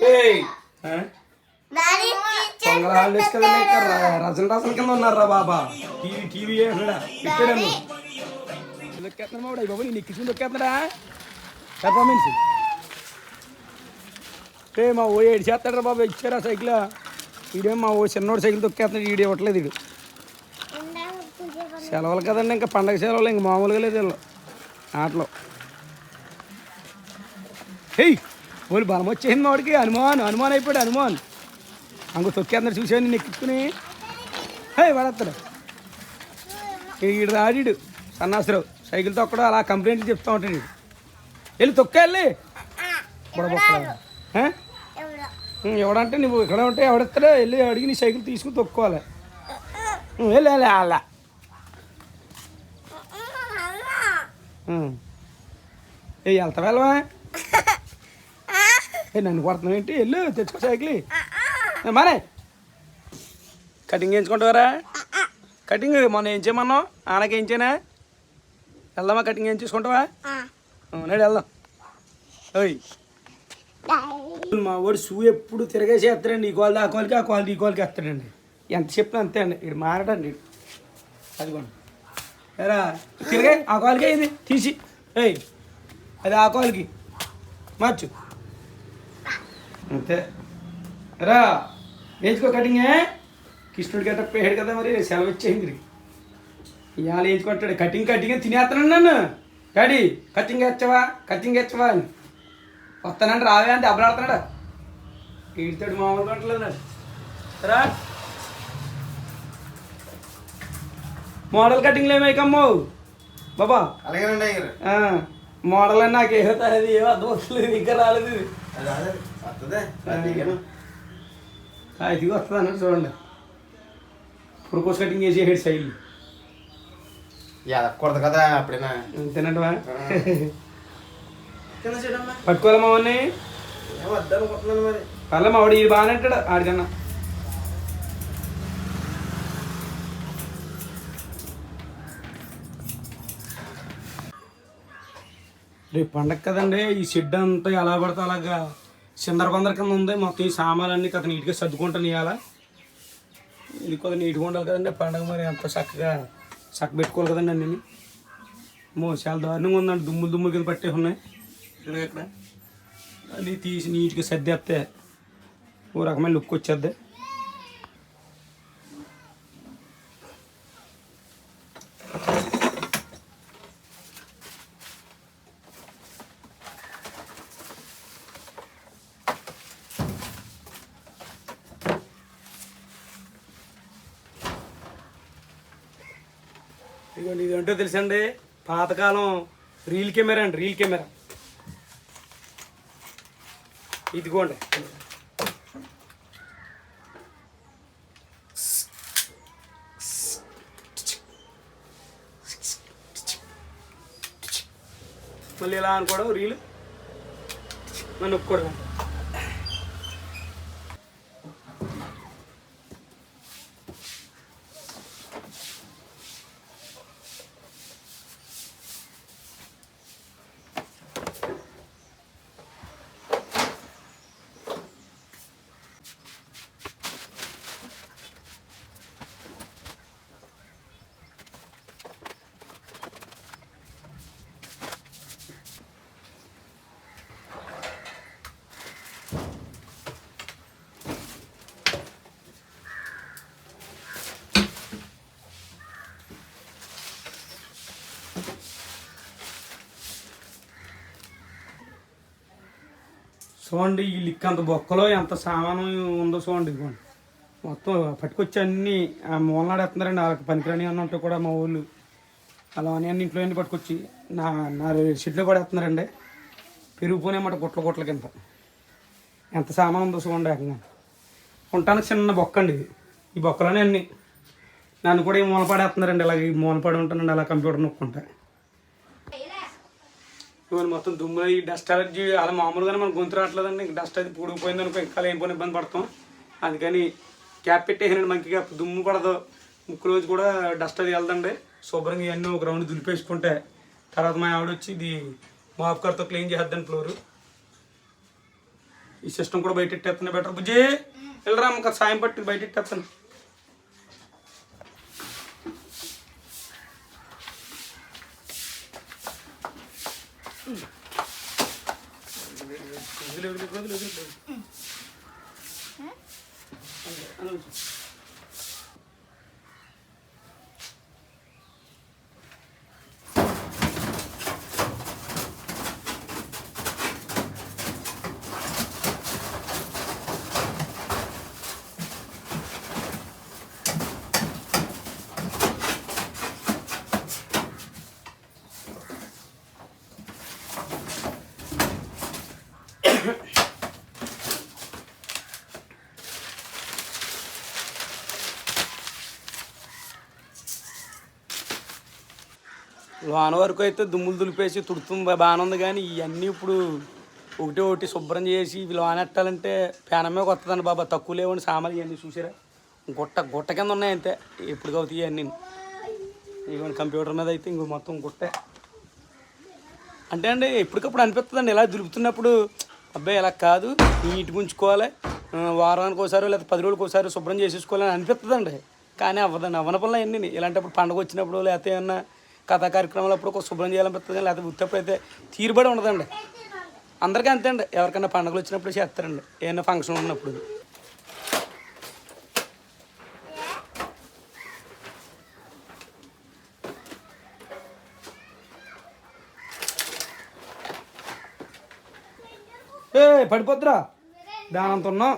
ఏయ్. ఆ? Daddy pongal holidays కదా రజన రజన కింద ఉన్నారా బాబా. టీవీ టీవీ దొక్కేస్తున్నా బాబు. బాబు నేను ఎక్కించుకుని దొక్కేస్తున్నాడా పెర్ఫార్మెన్స్ ఏ మా ఓ ఏడు చేస్తాడు బాబు ఇచ్చారా సైకిల్? వీడేం మా ఓ చిన్నోడు సైకిల్ దొక్కేస్తున్నాడు వీడు ఇవ్వట్లేదు వీడు సెలవులు కదండి ఇంకా పండగ సెలవులు ఇంకా మామూలుగా లేదు వీళ్ళు. ఆటలో. హేయ్! వాళ్ళు బలం వచ్చేసింది వాడికి. హనుమాన్ హనుమాన్ అయిపోయాడు హనుమాన్. అంగు తొక్కేందరు చూసాను నేను ఎక్కించుకుని. హే వాడేస్తాడు ఈడు రాడీడు సన్నాసరావు సైకిల్ తొక్కడం అలా కంప్లైంట్లు చెప్తా ఉంటాడు. వెళ్ళి తొక్కేళ్ళి బుడబొక్కడా ఎవడంటే నువ్వు ఇక్కడ ఉంటే ఎవడెత్తాడో? వెళ్ళి అడిగి నీ సైకిల్ తీసుకుని తొక్కోవాలి. వెళ్ళి అలా ఏ వెళ్తా వెళ్ళవా? ఏ నన్ను కొడుతున్నావు ఏంటి? వెళ్ళు తెచ్చుకో సైకిల్. మానే. కటింగ్ చేయించుకుంటావారా? కటింగ్ మొన్న ఏం చేయమన్నావు? ఆనకి ఏం చేయనా? వెళ్దామా కటింగ్ ఏం చూసుకుంటావా నేడు వెళ్దాం. ఓయ్. మా వాడు షూ ఎప్పుడు తిరగేసి వేస్తాడండి. ఈ కాల్ ఆ కాల్కి ఆ కాల్కి ఈ కాల్కి వేస్తాడండి. ఎంత చెప్పినా అంతే అండి. ఇక్కడ మారడండి. అదిగోండి. ఎరా తిరగే ఆ కాల్కే ఇది. తీసి. ఏయ్ అది ఆ కాల్కి మార్చు. అంతే. రా వేయించుకో కటింగే కృష్ణుడి గట్ట పేడు కదా మరి సెలవు ఇచ్చేయండి ఇవాళ వేయించుకుంటాడు. కటింగ్ కటింగ్ తినేస్తున్నాను నన్ను. డాడీ కటింగ్ వేచ్చవా కటింగ్ వేచ్చవా అని. వస్తానంటే రావే అంటే అబ్బలాడుతున్నాడు వీడితోడు మామూలుగా నాకు రా. మోడల్ కటింగ్లు ఏమైకమ్మో బాబా. ఆ, మోడల్ అని నాకు అది ఏమో అర్థం వస్తలేదు ఇంకా రాలేదు. ఇది అది అదే వస్తుందే అన్నట్టు చూడండి. పురుకోస్ కటింగ్ చేసి హెడ్ సైడ్ ఎదకూడదు కదా అప్పుడైనా. తినటమా పట్టుకోవాలి మావన్ని? మరి. పర్లే మావాడు ఇది బాగానే అంటాడు ఆడికన్నా. రేపు పండగ కదండి ఈ షెడ్ అంతా ఎలా పడితే అలాగా చిందర కొందర కింద ఉంది. మొత్తం ఈ సామాన్లన్నీ కదా నీట్గా సర్దుకుంటాను ఇవాళ ఇది కొద్దిగా నీట్గా ఉండాలి కదండి. పండగ మరి అంత చక్కగా చక్క పెట్టుకోవాలి కదండి అన్నీ. మో చాలా దారుణంగా ఉందండి. దుమ్ములు దుమ్ములు కింద పట్టే ఉన్నాయి. ఇక్కడ ఇక్కడ. అది తీసి నీట్గా సర్దేస్తే ఓ రకమైన లుక్ వచ్చేద్ది ఇదిగోండి ఇది ఏంటో తెలుసండి? పాతకాలం రీల్ కెమెరా అండి రీల్ కెమెరా. ఇదిగోండి. మళ్ళీ ఇలా అనుకోవడం రీల్. నన్ను ఒప్పుకోవడం చూడండి ఈ లిక్ అంత బొక్కలో ఎంత సామానం ఉందో చూడండి ఇదిగోండి. మొత్తం పట్టుకొచ్చి అన్ని ఆ మూలనాడేస్తున్నారండి వాళ్ళకి పనికిరాని అన్న ఉంటే కూడా మా ఊళ్ళు. అలా అని అన్ని ఇంట్లో అన్ని పట్టుకొచ్చి నా నా షెడ్లో పడేస్తున్నారండి. పెరిగిపోయినాయన్నమాట గుట్ల గుట్ల కింద. ఎంత సామాన్ ఉందో చూడండి ఏకంగా ఉండటానికి చిన్న బొక్క అండి ఇది. ఈ బొక్కలోనే అన్ని. నన్ను కూడా ఈ మూలపాడేస్తున్నారండి అలాగే ఇలాగ ఈ మూలపాడి ఉంటానండి అలా కంప్యూటర్ నొక్కుంటా. ఇవన్నీ మొత్తం దుమ్ము ఈ డస్ట్ అలర్జీ అలా మామూలుగానే మనం గొంతు రావట్లేదండి. డస్ట్ అది పూడిపోయింది అనుకో ఇంకా ఏం ఇబ్బంది పడతాం. అందుకని క్యాప్ పెట్టేసానండి మనకి దుమ్ము పడదు. ముక్కు రోజు కూడా డస్ట్ అది వెళ్దండి. శుభ్రంగా ఇవన్నీ ఒక రౌండ్ దులిపేసుకుంటే తర్వాత మా ఆవిడ వచ్చి ఇది మాప్కర్తో క్లీన్ చేద్దాం ఫ్లోరు ఈ సిస్టమ్ కూడా బయట ఎట్టేస్తున్నా బెటర్ బుజ్జి. వెళ్ళరా సాయం పట్టి బయట ఎట్టేస్తాను ഇതിലെ ഇതിലെ ഇതിലെ ഇതിലെ లోన వరకు అయితే దుమ్ములు దులిపేసి తుడుతుంది బాగానే ఉంది. కానీ ఇవన్నీ ఇప్పుడు ఒకటి ఒకటి శుభ్రం చేసి ఇవి లోన పేనమే కొత్తదండి బాబా. తక్కువ లేవండి సామాన్లు ఇవన్నీ చూసారా? గుట్ట గుట్ట కింద ఉన్నాయి అంతే. ఎప్పుడు అవుతాయి అన్నీ ఇవన్నీ కంప్యూటర్ మీద అయితే ఇంకో మొత్తం గుట్టే. అంటే అండి ఎప్పటికప్పుడు అనిపిస్తుందండి ఇలా దులుపుతున్నప్పుడు అబ్బాయి ఇలా కాదు నీట్గా ఉంచుకోవాలి. వారానికి ఒకసారి లేకపోతే పది రోజులకి ఒకసారి శుభ్రం చేసేసుకోవాలని అనిపిస్తుందండి. కానీ అవ్వదండి అవ్వన పనులు అన్నీ ఇలాంటప్పుడు పండగ వచ్చినప్పుడు లేకపోతే ఏమన్నా కథా కార్యక్రమాలు అప్పుడు ఒక శుభ్రం చేయాలనిపిస్తుంది లేకపోతే ఉత్తప్పుడు అయితే తీరుబడి ఉండదండి. అందరికీ అంతే అండి ఎవరికైనా పండుగలు వచ్చినప్పుడు చేస్తారండి. ఏమైనా ఫంక్షన్ ఉన్నప్పుడు. ఏ పడిపోద్దురా. దానంత ఉన్నాం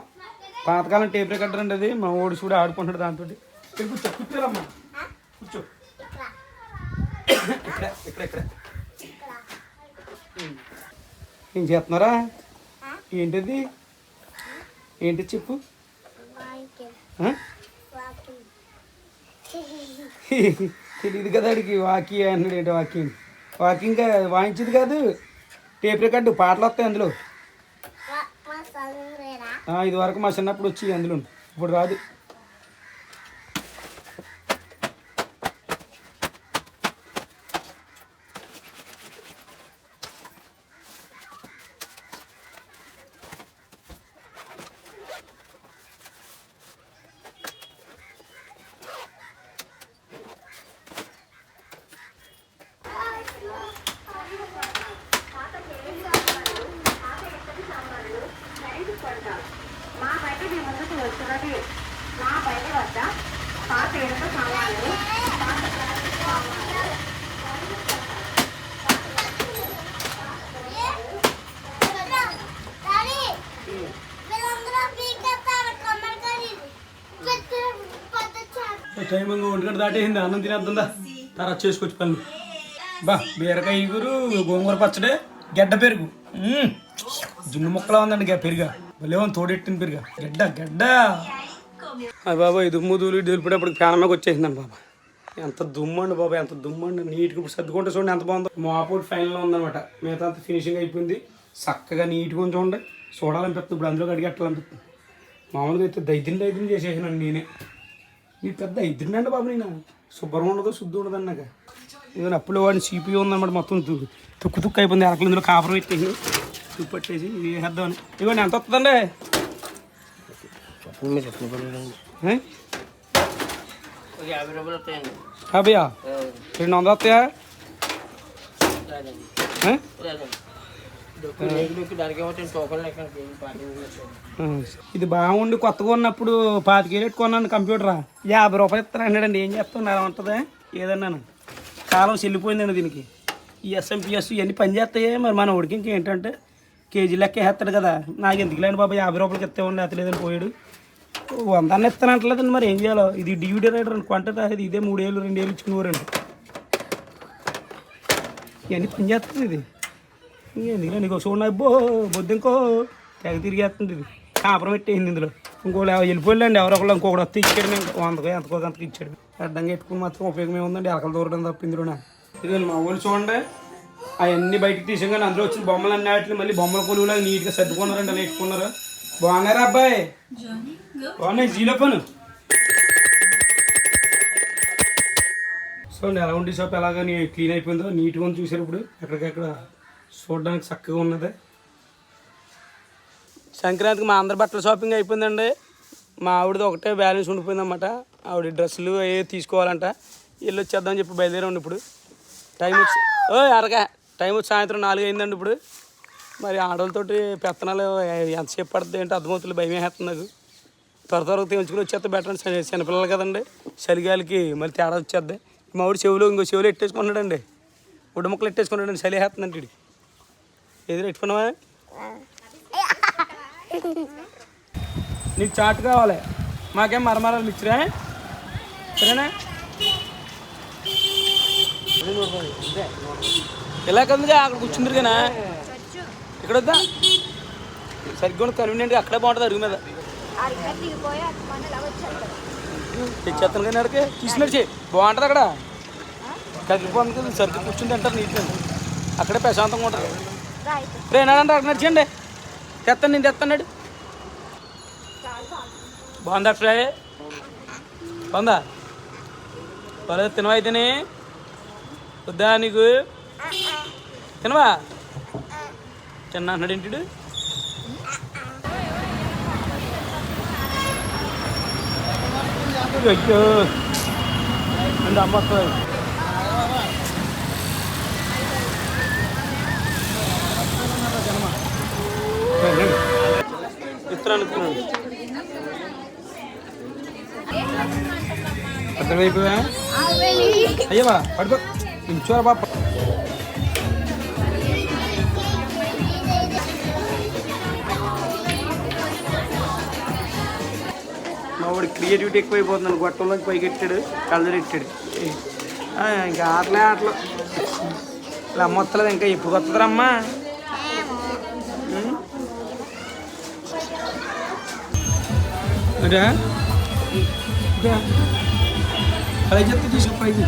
పాతకాలం టేప్ రికార్డర్ అండి అది. మా ఓడి చూడ ఆడుకుంటాడు దాంతో కూర్చో కూర్చోరమ్మా కూర్చో. ఇక్కడ ఇక్కడ. ఏం చేస్తున్నారా? ఏంటిది? ఏంటి చెప్పు? తెలియదు కదా అడిగి వాకి అన్నాడు ఏంటి వాకింగ్? వాకింగ్ వాయించింది కాదు. టేప్ రికార్డు పాటలు వస్తాయి అందులో. ఇది వరకు మా చిన్నప్పుడు వచ్చి అందులో ఇప్పుడు రాదు మా బయట మీ ముందుకు వస్తున్నది మా బయట వద్ద పాత ఇనుప సామాన్లు పాత ప్లాస్టిక్ సామాన్లు టైం ఇంకో ఒంటిగంట దాటేసింది అన్నం తినేద్దా తర్వాత చేసుకొచ్చి పనులు బా బీరకాయ ఇగురు గోంగూర పచ్చడి గడ్డ పెరుగు. జున్ను ముక్కలా ఉందండి గా పెరుగా. లేవని తోడెట్టిన పెరుగా. గడ్డ గడ్డ. అది బాబా ఈ దుమ్ము దూలు దులిపేటప్పుడు ఫ్యానమాకి వచ్చేసిందండి బాబా. ఎంత దుమ్ము అండి బాబా ఎంత దుమ్ము అండి నీట్గా ఇప్పుడు సర్దుకుంటే చూడండి ఎంత బాగుందో. మాపూడి ఫైనల్లో ఉందన్నమాట. మిగతా అంతా ఫినిషింగ్ అయిపోయింది. చక్కగా నీట్గా ఉంది చూడండి. చూడాలనిపిస్తుంది ఇప్పుడు అందులో అడిగెట్టాలనిపిస్తుంది మామూలుగా అయితే దైద్యం దైద్యం చేసేసానండి నేనే. నీకు పెద్ద ఇద్దరినండి బాబు నేను. శుభ్రం ఉండదు శుద్ధి ఉండదు అన్నాక. ఏదైనా అప్పులో వాడిని సిపిఓ ఉందన్నమాట మొత్తం తు- తుక్కు తుక్కు అయిపోయింది. అరకలు ఇందులో కాపురం పెట్టేసి తుప్పు పట్టేసి ఇది వేద్దామని ఇవ్వండి ఎంత వస్తుందండి? ఏ? యాభై రూపాయలు వస్తాయండి. యాభైయా? రెండు వందలు వస్తాయా? ఇది బాగుండి కొత్తగా ఉన్నప్పుడు పాతికేలు కొన్నాను కంప్యూటరా. యాభై రూపాయలు ఇస్తాను అన్నాడండి ఏం చేస్తాను అలా ఉంటుంది. ఏదన్నాను? కాలం చెల్లిపోయిందండి దీనికి. ఈ ఎస్ఎంపిఎస్ ఇవన్నీ పని చేస్తాయి? మరి మన ఉడికి ఇంకేంటంటే కేజీ లెక్క వేస్తాడు కదా. నాకు ఎందుకు లేని బాబా? యాభై రూపాయలకి ఇస్తామండి లేదని పోయాడు. వంద అన్న ఇస్తాను అంటలేదండి మరి ఏం చేయాలో? ఇది డివిడీ రైడర్ అని కొంట ఇది ఇదే మూడేళ్ళు రెండేళ్ళు ఇచ్చుకునేవారండి. ఇవన్నీ పని చేస్తుంది ఇది. ఎందుకంటే నీకు చూడండి అబ్బో బొద్దు ఇంకో. తెగ తిరిగేస్తుంది ఇది. కాపురం పెట్టేసింది ఇందులో. ఇంకోళ్ళు ఎవరు ఎవరో ఒకళ్ళు ఇంకొకటి వస్తే ఇచ్చాడు మేము. వందకో ఎంతకో అంతకు ఇచ్చాడు. అడ్డంగా పెట్టుకుని మాత్రం ఉపయోగం ఏముందండి? ఎలకలు దూరడం తప్ప ఇందులోనే. ఇది మా ఊళ్ళు చూడండి. అవన్నీ బయటకు తీసాం అందులో వచ్చిన బొమ్మలు అన్ని వాటిని మళ్ళీ బొమ్మల కొలువులాగా నీట్గా సర్దుకున్నారండి అలా పెట్టుకున్నారు బాగున్నారా అబ్బాయి? బాగున్నాయి జీలో పను. సో ఎలా ఉండి షాప్ ఎలాగా క్లీన్ అయిపోయిందో నీట్గా ఉంది చూసారు ఇప్పుడు. ఎక్కడికక్కడ చూడడానికి చక్కగా ఉన్నది. సంక్రాంతికి మా అందరి బట్టల షాపింగ్ అయిపోయిందండి. మా ఆవిడది ఒకటే బ్యాలెన్స్ ఉండిపోయిందన్నమాట. ఆవిడ డ్రెస్సులు అవి తీసుకోవాలంట. వెళ్ళి వచ్చేద్దామని చెప్పి బయలుదేరండి ఇప్పుడు. టైం వచ్చి ఓ అరగా. టైం వచ్చి సాయంత్రం నాలుగు అయిందండి ఇప్పుడు. మరి ఆడవాళ్ళతోటి పెత్తనాలు ఎంతసేపు పడుతుంది ఏంటో అర్థమవుతుంది భయం వేస్తుంది నాకు. త్వర త్వరగా తెంచుకుని వచ్చేస్తే బెటర్ అండి చిన్నపిల్లలు కదండి. చలిగాలికి మళ్ళీ తేడా వచ్చేద్ది. మా ఊడి చెవులు ఇంకో చెవులు ఎట్టేసుకున్నాడండి. ఉడ్డ ముక్కలు ఎట్టేసుకున్నాడండి చలి వేస్తుందండి ఎదురు పెట్టుకున్నావా నీకు చాట్ కావాలి. మాకేం మరమరాలు ఇచ్చిరా సరేనా? ఇలా కదంగా అక్కడ కూర్చుందరు కదా. ఇక్కడ వద్దా సరిగ్గా కన్వీనియంట్గా అక్కడే బాగుంటుంది అరుగు మీద. తెచ్చేస్తాను కానీ అడిగి తీసుకున్నట్టు బాగుంటుంది అక్కడ. కదిలిపోతుంది కదా సరిగ్గా కూర్చుంది అంటారు నీట్గా. అక్కడే ప్రశాంతంగా ఉంటుంది. రే నడండి అక్కడ నడిచండి. తెస్తాను నేను తెస్తున్నాడు బాగుందా ఫ్రై బాగుందా? పర్లేదు తినవా అయితేనే వద్దా నీకు? తినవా? తిన్నా అన్నాడు ఏంటి అయ్యో. అంటే అమ్మ వస్తుంది ఇస్తున్నాను ఇస్తున్నాను అర్థమైపోయా అయ్యవా పడుకో ఇంచోరా బాప మా వాడి క్రియేటివిటీ ఎక్కువైపోతుంది గొట్టంలోంచి పైకి ఎట్టాడు కలర్ ఎట్టాడు ఆ, ఇంకా ఆటలే ఆటలు ఇలా మొత్తలేదు ఇంకా ఎప్పుడు కొత్తదిరా అదా ఇదా. పైకి చెప్తే తీసుకు పైకి